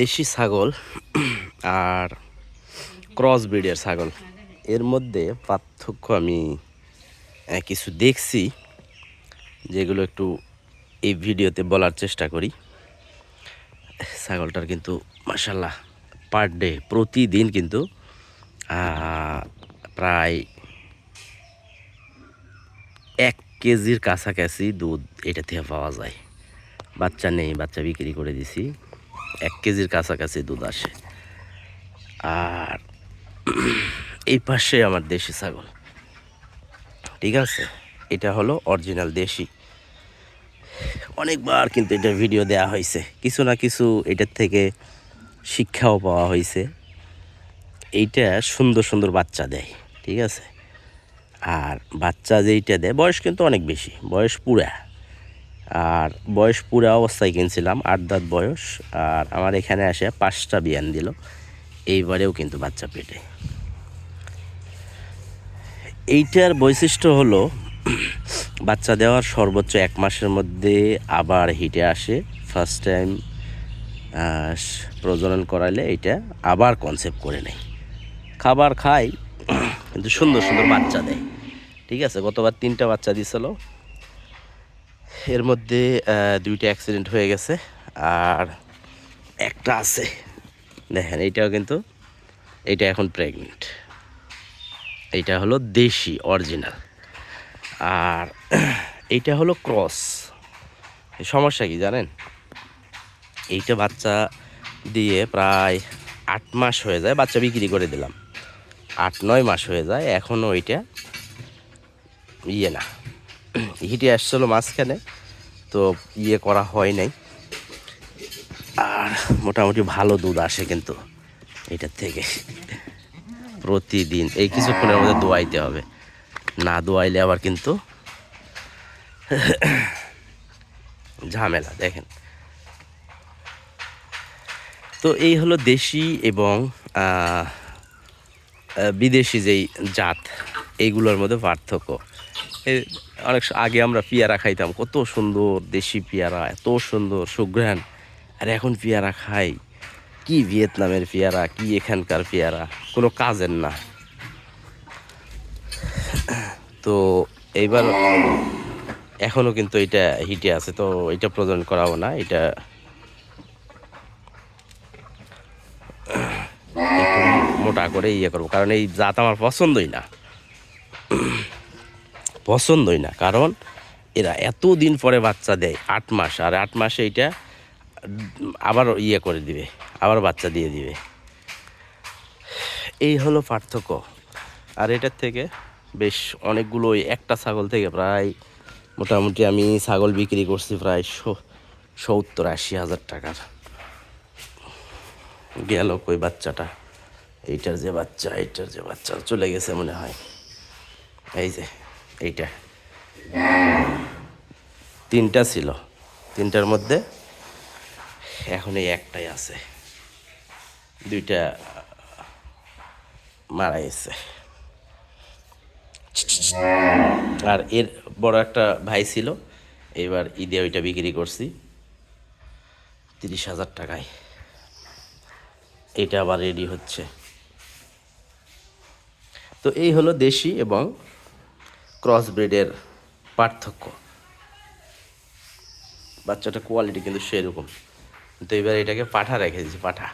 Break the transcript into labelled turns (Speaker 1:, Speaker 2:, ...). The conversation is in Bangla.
Speaker 1: দেশি ছাগল আর ক্রস ব্রিডের ছাগল। এর মধ্যে পার্থক্য আমি কিছু দেখছি, যেগুলো একটু এই ভিডিওতে বলার চেষ্টা করি। ছাগলটার কিন্তু মাসাল্লাহ পার ডে প্রতিদিন কিন্তু প্রায় এক কেজির কাছাকাছি দুধ এটা থেকে পাওয়া যায়। বাচ্চা নেই, বাচ্চা বিক্রি করে দিছি। এক কেজির কাছাকাছি দুধ আসে। আর এই পাশে আমার দেশি ছাগল। ঠিক আছে? এটা হলো অরিজিনাল দেশি। অনেকবার কিন্তু এটা ভিডিও দেওয়া হয়েছে। কিছু না কিছু এটার থেকে শিক্ষাও পাওয়া হয়েছে। এইটা সুন্দর সুন্দর বাচ্চা দেয়। ঠিক আছে? আর বাচ্চা যেইটা দেয়, বয়স কিন্তু অনেক বেশি। বয়স পুরা। আর বয়স পুরা অবস্থায় কিনছিলাম, আট দাঁত বয়স, আর আমার এখানে আসে পাঁচটা বিয়ান দিল। এইবারেও কিন্তু বাচ্চা পেটে। এইটার বৈশিষ্ট্য হলো, বাচ্চা দেওয়ার সর্বোচ্চ এক মাসের মধ্যে আবার হিটে আসে। ফার্স্ট টাইম প্রজনন করাইলে এটা আবার কনসেপ্ট করে নেয়। খাবার খায়, কিন্তু সুন্দর সুন্দর বাচ্চা দেয়। ঠিক আছে, গতবার তিনটা বাচ্চা দিছিল এর মধ্যে দুইটা অ্যাক্সিডেন্ট হয়ে গেছে আর একটা আছে। দেখেন এইটাও কিন্তু এইটা এখন প্রেগনেন্ট এইটা হলো দেশি অরিজিনাল আর এইটা হলো ক্রস সমস্যা কি জানেন? এইটা বাচ্চা দিয়ে প্রায় আট মাস হয়ে যায়, বাচ্চা বিক্রি করে দিলাম। আট নয় মাস হয়ে যায় এখনও ওইটা ইয়ে না। হিটে আসছিল মাঝখানে, তো ইয়ে করা হয় নাই। আর মোটামুটি ভালো দুধ আসে কিন্তু এটার থেকে। প্রতিদিন এই কিছুক্ষণের মধ্যে দোয়াইতে হবে। না দোয়াইলে আবার কিন্তু ঝামেলা, দেখেন। তো এই হলো দেশি এবং বিদেশি যেই জাত, এইগুলোর মধ্যে পার্থক্য। অনেক আগে আমরা পেয়ারা খাইতাম। কত সুন্দর দেশি পেয়ারা, এত সুন্দর, সুঘ্রাণ। আর এখন পেয়ারা খাই। কি ভিয়েতনামের পেয়ারা, কি এখানকার পেয়ারা, কোনো কাজের না। তো এইবার এখনও কিন্তু এটা হিটে আছে, তো এটা প্রজন করাবো না, এটা মোটা করে ইয়ে করব, কারণ এই জাত আমার পছন্দই না। পছন্দই না। কারণ এরা এত দিন পরে বাচ্চা দেয়, আট মাস। আর আট মাসে এটা আবার ইয়ে করে দিবে, আবার বাচ্চা দিয়ে দিবে। এই হলো পার্থক্য। আর এটার থেকে বেশ অনেকগুলো একটা ছাগল থেকে প্রায় মোটামুটি আমি ছাগল বিক্রি করছি প্রায় সত্তর আশি হাজার টাকার। গেল কই বাচ্চাটা? এইটার যে বাচ্চা, এইটার যে বাচ্চা। চলে গেছে মনে হয়। এই যে। এইটা। তিনটা ছিল। তিনটার মধ্যে এখন এই একটাই আছে। দুইটা মারা গেছে। আর এর বড় একটা ভাই ছিল। এবার ঈদে ওইটা বিক্রি করছি। তিরিশ হাজার টাকায়। এটা আবার রেডি হচ্ছে। তো এই হলো দেশি এবং ক্রস ব্রিডের পার্থক্য। বাচ্চাটা কোয়ালিটি কিন্তু সেরকম। তো এবার এটাকে পাঠা রেখে দিয়েছি পাঠা।